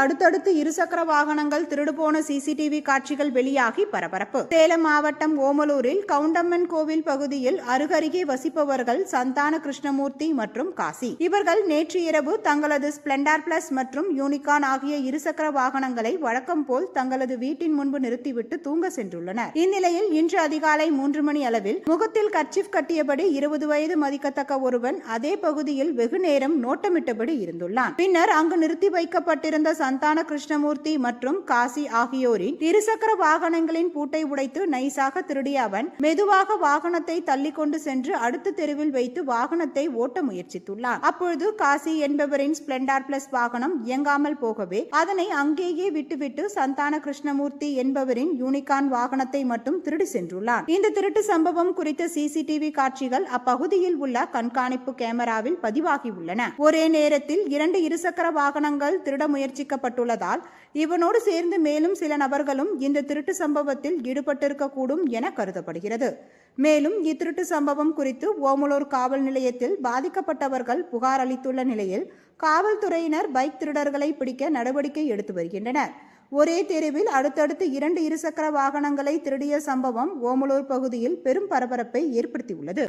அடுத்தடுத்து இருசக்கர வாகனங்கள் திருடு போன சிசிடிவி காட்சிகள் வெளியாகி பரபரப்பு. சேலம் மாவட்டம் ஓமலூரில் கவுண்டம்மன் கோவில் பகுதியில் அருகருகே வசிப்பவர்கள் சந்தான கிருஷ்ணமூர்த்தி மற்றும் காசி. இவர்கள் நேற்று இரவு தங்களது ஸ்பிளெண்டர் பிளஸ் மற்றும் யூனிகான் ஆகிய இருசக்கர வாகனங்களை வழக்கம் போல் தங்களது வீட்டின் முன்பு நிறுத்திவிட்டு தூங்க சென்றுள்ளனர். இந்நிலையில் இன்று அதிகாலை மூன்று மணி அளவில் முகத்தில் கர்ச்சிப் கட்டியபடி இருபது வயது மதிக்கத்தக்க ஒருவன் அதே பகுதியில் வெகு நேரம் நோட்டமிட்டபடி இருந்துள்ளான். பின்னர் அங்கு நிறுத்தி வைக்கப்பட்டிருந்த சந்தான கிருஷ்ணமூர்த்தி மற்றும் காசி ஆகியோரின் இருசக்கர வாகனங்களின் பூட்டை உடைத்து நைசாக திருடிய அவன் மெதுவாக வாகனத்தை தள்ளி கொண்டு சென்று அடுத்த தெருவில் வைத்து வாகனத்தை ஓட்ட முயற்சித்துள்ளான். அப்பொழுது காசி என்பவரின் ஸ்பிளெண்டர் பிளஸ் வாகனம் இயங்காமல் போகவே அதனை அங்கேயே விட்டுவிட்டு சந்தான கிருஷ்ணமூர்த்தி என்பவரின் யூனிகான் வாகனத்தை மட்டும் திருடி சென்றுள்ளான். இந்த திருட்டு சம்பவம் குறித்த சிசிடிவி காட்சிகள் அப்பகுதியில் உள்ள கண்காணிப்பு கேமராவில் பதிவாகியுள்ளன ஒரே நேரத்தில் இரண்டு இருசக்கர வாகனங்கள் திருட முயற்சிக்கப்பட்டுள்ளதால் இவனோடு சேர்ந்து மேலும் சில நபர்களும் இந்த திருட்டு சம்பவத்தில் ஈடுபட்டிருக்கக்கூடும் என கருதப்படுகிறது. மேலும் இத்திருட்டு சம்பவம் குறித்து ஓமலூர் காவல் நிலையத்தில் பாதிக்கப்பட்டவர்கள் புகார் அளித்துள்ள நிலையில் காவல்துறையினர் பைக் திருடர்களை பிடிக்க நடவடிக்கை எடுத்து வருகின்றனர். ஒரே தெருவில் அடுத்தடுத்து இரண்டு இருசக்கர வாகனங்களை திருடிய சம்பவம் ஓமலூர் பகுதியில் பெரும் பரபரப்பை ஏற்படுத்தியுள்ளது.